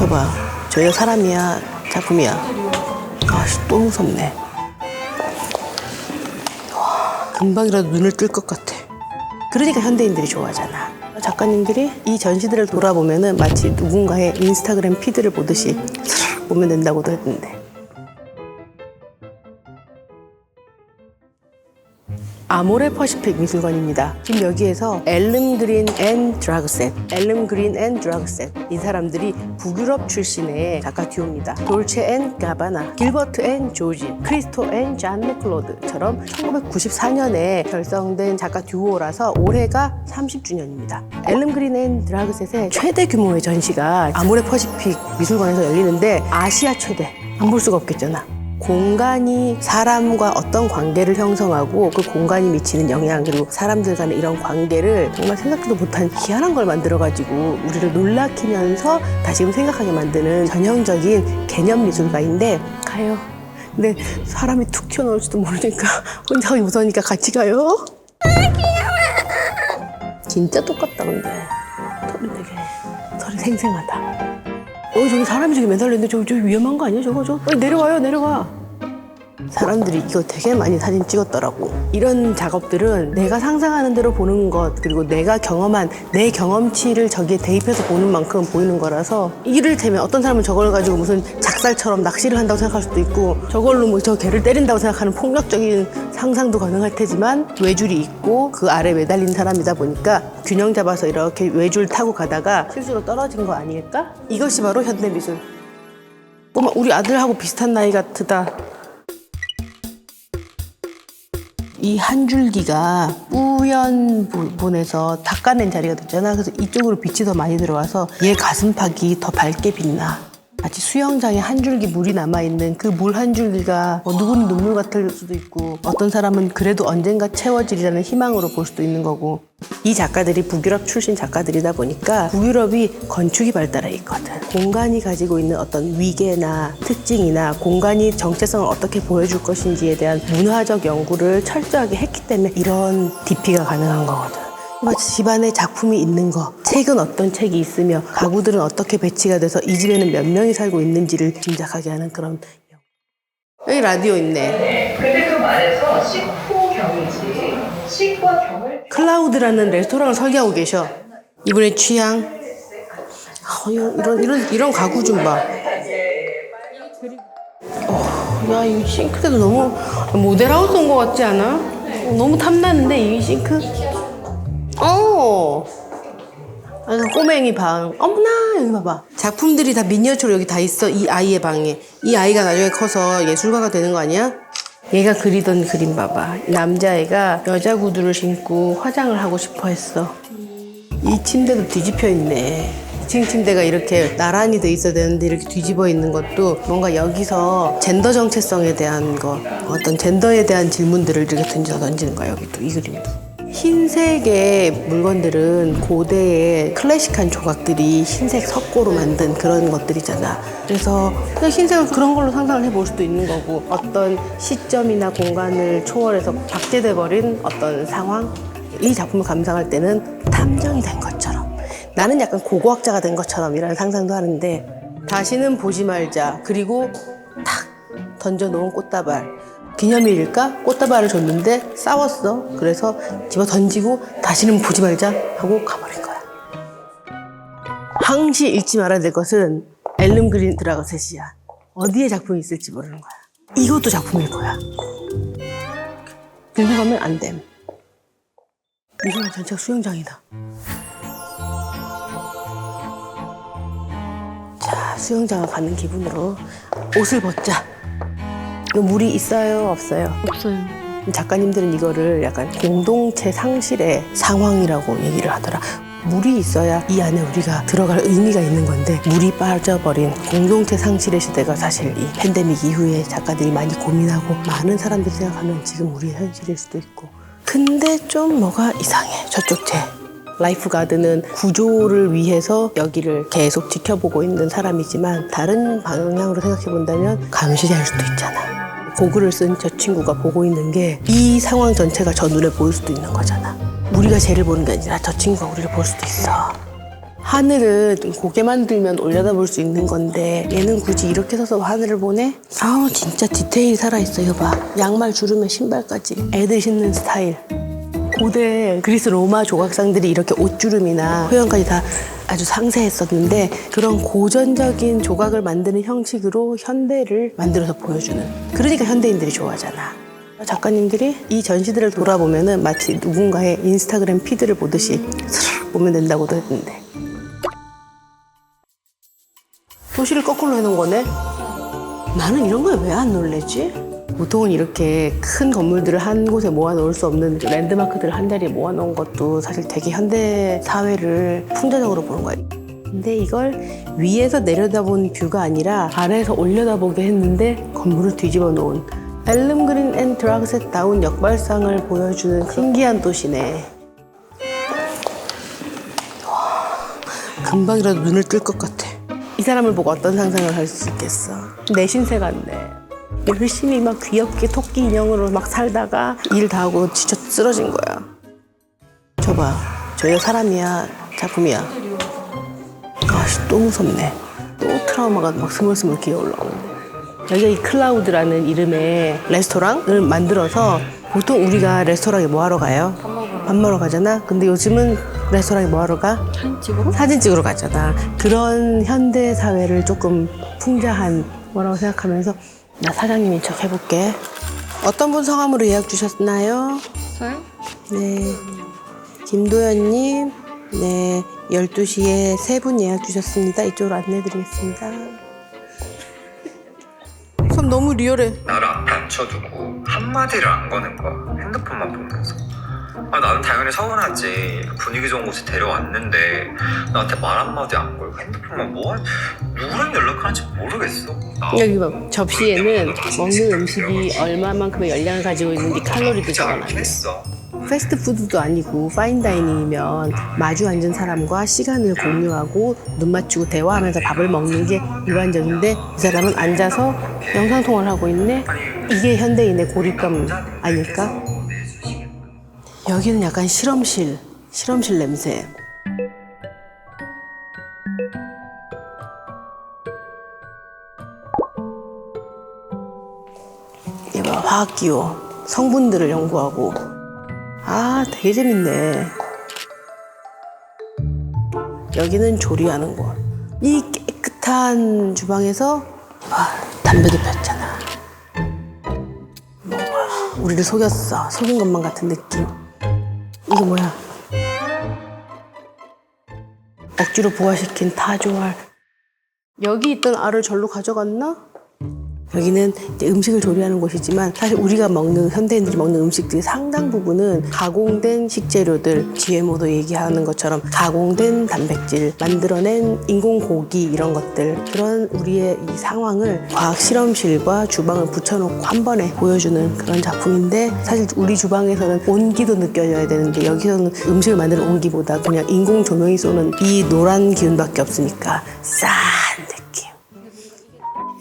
멈춰봐. 저희가 사람이야, 작품이야. 아씨, 또 무섭네. 와, 금방이라도 눈을 뜰 것 같아. 그러니까 현대인들이 좋아하잖아. 작가님들이 이 전시들을 돌아보면은 마치 누군가의 인스타그램 피드를 보듯이 싹 보면 된다고도 했는데. 아모레 퍼시픽 미술관입니다. 지금 여기에서 엘름 그린 앤 드라그셋, 엘름 그린 앤 드라그셋 이 사람들이 북유럽 출신의 작가 듀오입니다. 돌체 앤 가바나, 길버트 앤 조지, 크리스토 앤잔 클로드처럼 1994년에 결성된 작가 듀오라서 올해가 30주년입니다. 엘름 그린 앤 드라그셋의 최대 규모의 전시가 아모레 퍼시픽 미술관에서 열리는데 아시아 최대 안 볼 수가 없겠잖아. 공간이 사람과 어떤 관계를 형성하고 그 공간이 미치는 영향 그리고 사람들 간의 이런 관계를 정말 생각지도 못한 희한한 걸 만들어가지고 우리를 놀라키면서 다시금 생각하게 만드는 전형적인 개념 미술가인데 가요. 근데 사람이 툭 튀어나올지도 모르니까 혼자 무서우니까 같이 가요. 진짜 똑같다 근데 털이 되게 털이 생생하다. 어 저기 사람이 저기 매달려 있는데 저기, 저기 위험한 거 아니야 저거 저 빨리 내려와요 내려와 사람들이 이거 되게 많이 사진 찍었더라고. 이런 작업들은 내가 상상하는 대로 보는 것 그리고 내가 경험한 내 경험치를 저기에 대입해서 보는 만큼 보이는 거라서 이를테면 어떤 사람은 저걸 가지고 무슨 작살처럼 낚시를 한다고 생각할 수도 있고 저걸로 뭐 저 개를 때린다고 생각하는 폭력적인 상상도 가능할 테지만 외줄이 있고 그 아래 매달린 사람이다 보니까 균형 잡아서 이렇게 외줄 타고 가다가 실수로 떨어진 거 아닐까? 이것이 바로 현대미술. 어머 우리 아들하고 비슷한 나이 같다 이 한 줄기가 뿌연 부분에서 닦아낸 자리가 됐잖아. 그래서 이쪽으로 빛이 더 많이 들어와서 얘 가슴팍이 더 밝게 빛나. 마치 수영장에 한 줄기 물이 남아있는 그 물 한 줄기가 뭐 누구는 눈물 같을 수도 있고 어떤 사람은 그래도 언젠가 채워지리라는 희망으로 볼 수도 있는 거고 이 작가들이 북유럽 출신 작가들이다 보니까 북유럽이 건축이 발달해 있거든. 공간이 가지고 있는 어떤 위계나 특징이나 공간이 정체성을 어떻게 보여줄 것인지에 대한 문화적 연구를 철저하게 했기 때문에 이런 DP가 가능한 거거든. 집안에 작품이 있는 거, 책은 어떤 책이 있으며 가구들은 어떻게 배치가 돼서 이 집에는 몇 명이 살고 있는지를 짐작하게 하는 그런 여기 라디오 있네. 근데 그 말에서 식후경이지 식과 경을 클라우드라는 레스토랑을 설계하고 계셔. 이분의 취향. 아, 이런, 이런 이런 가구 좀 봐. 어, 야, 이 싱크대도 너무 모델하우스 온 것 같지 않아? 어, 너무 탐나는데 이 싱크. 어. 아, 그 꼬맹이 방. 어머나 여기 봐봐. 작품들이 다 미니어처로 여기 다 있어. 이 아이의 방에. 이 아이가 나중에 커서 예술가가 되는 거 아니야? 얘가 그리던 그림 봐봐. 남자애가 여자 구두를 신고 화장을 하고 싶어 했어. 이 침대도 뒤집혀 있네. 2층 침대가 이렇게 나란히 돼 있어야 되는데 이렇게 뒤집어 있는 것도 뭔가 여기서 젠더 정체성에 대한 거, 어떤 젠더에 대한 질문들을 이렇게 던져 던지는 거야, 여기도, 이 그림도. 흰색의 물건들은 고대의 클래식한 조각들이 흰색 석고로 만든 그런 것들이잖아. 그래서 그냥 흰색을 그런 걸로 상상을 해볼 수도 있는 거고 어떤 시점이나 공간을 초월해서 박제돼 버린 어떤 상황. 이 작품을 감상할 때는 탐정이 된 것처럼 나는 약간 고고학자가 된 것처럼이라는 상상도 하는데 다시는 보지 말자. 그리고 탁 던져 놓은 꽃다발 기념일일까? 꽃다발을 줬는데 싸웠어. 그래서 집어 던지고 다시는 보지 말자 하고 가버린 거야. 항시 읽지 말아야 될 것은 엘름 그린 드라거셋이야. 어디에 작품이 있을지 모르는 거야. 이것도 작품일 거야. 들고 가면 안 됨. 미술관 전체가 수영장이다. 자, 수영장을 가는 기분으로 옷을 벗자. 이거 물이 있어요, 없어요? 없어요. 작가님들은 이거를 약간 공동체 상실의 상황이라고 얘기를 하더라. 물이 있어야 이 안에 우리가 들어갈 의미가 있는 건데 물이 빠져버린 공동체 상실의 시대가 사실 이 팬데믹 이후에 작가들이 많이 고민하고 많은 사람들이 생각하는 지금 우리의 현실일 수도 있고 근데 좀 뭐가 이상해 저쪽 제 라이프 가드는 구조를 위해서 여기를 계속 지켜보고 있는 사람이지만 다른 방향으로 생각해 본다면 감시자일 수도 있잖아. 고글을 쓴 저 친구가 보고 있는 게 이 상황 전체가 저 눈에 보일 수도 있는 거잖아. 우리가 쟤를 보는 게 아니라 저 친구가 우리를 볼 수도 있어. 하늘은 고개만 들면 올려다볼 수 있는 건데 얘는 굳이 이렇게 서서 하늘을 보네? 아우 진짜 디테일이 살아있어 이거 봐 양말 주름에 신발까지 애들 신는 스타일 고대 그리스 로마 조각상들이 이렇게 옷주름이나 표현까지 다 아주 상세했었는데 그런 고전적인 조각을 만드는 형식으로 현대를 만들어서 보여주는. 그러니까 현대인들이 좋아하잖아. 작가님들이 이 전시들을 돌아보면은 마치 누군가의 인스타그램 피드를 보듯이 스르륵 보면 된다고도 했는데. 도시를 거꾸로 해놓은 거네? 나는 이런 거에 왜 안 놀래지? 보통은 이렇게 큰 건물들을 한 곳에 모아놓을 수 없는 랜드마크들을 한 자리에 모아놓은 것도 사실 되게 현대 사회를 풍자적으로 보는 거야. 근데 이걸 위에서 내려다본 뷰가 아니라 아래에서 올려다보게 했는데 건물을 뒤집어 놓은 엘름 그린 앤 드라그셋 다운 역발상을 보여주는 신기한 도시네. 와, 금방이라도 눈을 뜰 것 같아. 이 사람을 보고 어떤 상상을 할 수 있겠어? 내 신세 같네. 열심히 막 귀엽게 토끼 인형으로 막 살다가 일 다 하고 지쳐 쓰러진 거야. 저봐, 저희가 사람이야, 작품이야. 아씨, 또 무섭네. 또 트라우마가 막 스물스물 기어 올라오는데. 여기가 이 클라우드라는 이름의 레스토랑을 만들어서 보통 우리가 레스토랑에 뭐 하러 가요? 밥 먹으러. 밥 먹으러 가잖아. 근데 요즘은 레스토랑에 뭐 하러 가? 사진 찍으러? 사진 찍으러 가잖아. 그런 현대 사회를 조금 풍자한 뭐라고 생각하면서 나 사장님인 척 해볼게. 어떤 분 성함으로 예약 주셨나요? 저요? 네. 김도현님, 네. 12시에 세 분 예약 주셨습니다. 이쪽으로 안내 드리겠습니다. 참 너무 리얼해. 나를 앞에 앉혀두고 한마디를 안 거는 거야 핸드폰만 보면서 아 나는 당연히 서운하지 분위기 좋은 곳에 데려왔는데 나한테 말 한마디 안 걸고 핸드폰만 뭐 하- 누구랑 연락하는지 모르겠어 나 여기 봐. 접시에는 먹는 음식이 얼마만큼의 열량을 가지고 있는지 칼로리도 적어놨네. 했어 패스트푸드도 아니고 파인다이닝이면 마주 앉은 사람과 시간을 공유하고 눈 맞추고 대화하면서 밥을 먹는 게 일반적인데 이 사람은 앉아서 영상통화를 하고 있네? 이게 현대인의 고립감 아닐까? 여기는 약간 실험실, 실험실 냄새. 이봐, 화학기호. 성분들을 연구하고. 아, 되게 재밌네. 여기는 조리하는 곳. 이 깨끗한 주방에서 아, 담배도 폈잖아. 우리를 속였어. 속인 것만 같은 느낌. 이게 뭐야? 억지로 부화시킨 타조알. 여기 있던 알을 절로 가져갔나? 여기는 음식을 조리하는 곳이지만 사실 우리가 먹는 현대인들이 먹는 음식들이 상당 부분은 가공된 식재료들 GMO도 얘기하는 것처럼 가공된 단백질 만들어낸 인공 고기 이런 것들. 그런 우리의 이 상황을 과학 실험실과 주방을 붙여놓고 한 번에 보여주는 그런 작품인데 사실 우리 주방에서는 온기도 느껴져야 되는데 여기서는 음식을 만드는 온기보다 그냥 인공 조명이 쏘는 이 노란 기운밖에 없으니까 싼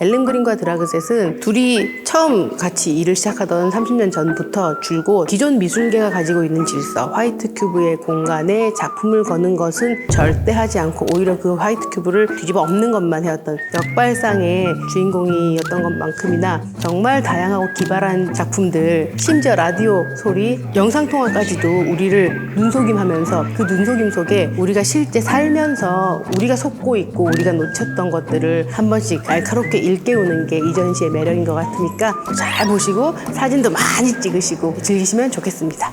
앨런 그린과 드라그셋은 둘이 처음 같이 일을 시작하던 30년 전부터 줄곧 기존 미술계가 가지고 있는 질서, 화이트 큐브의 공간에 작품을 거는 것은 절대 하지 않고 오히려 그 화이트 큐브를 뒤집어 엎는 것만 해왔던 역발상의 주인공이었던 것만큼이나 정말 다양하고 기발한 작품들, 심지어 라디오 소리, 영상통화까지도 우리를 눈속임하면서 그 눈속임 속에 우리가 실제 살면서 우리가 속고 있고 우리가 놓쳤던 것들을 한 번씩 날카롭게 일깨우는 게 이 전시의 매력인 것 같으니까 잘 보시고 사진도 많이 찍으시고 즐기시면 좋겠습니다.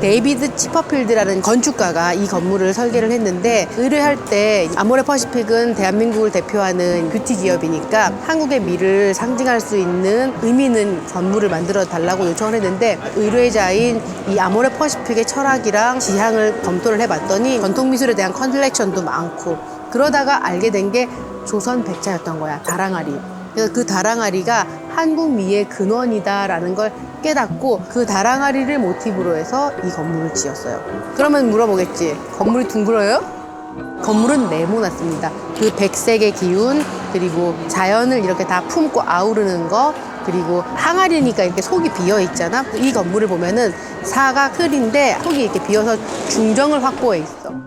데이비드 치퍼필드라는 건축가가 이 건물을 설계를 했는데 의뢰할 때 아모레 퍼시픽은 대한민국을 대표하는 뷰티 기업이니까 한국의 미를 상징할 수 있는 의미 있는 건물을 만들어 달라고 요청을 했는데 의뢰자인 이 아모레 퍼시픽의 철학이랑 지향을 검토를 해봤더니 전통 미술에 대한 컬렉션도 많고 그러다가 알게 된 게 조선 백자였던 거야 다랑아리. 그래서 그 다랑아리가 한국 미의 근원이다라는 걸 깨닫고 그 다랑아리를 모티브로 해서 이 건물을 지었어요. 그러면 물어보겠지. 건물이 둥글어요? 건물은 네모났습니다. 그 백색의 기운 그리고 자연을 이렇게 다 품고 아우르는 거 그리고 항아리니까 이렇게 속이 비어 있잖아. 이 건물을 보면은 사각 틀인데 속이 이렇게 비어서 중정을 확보해 있어.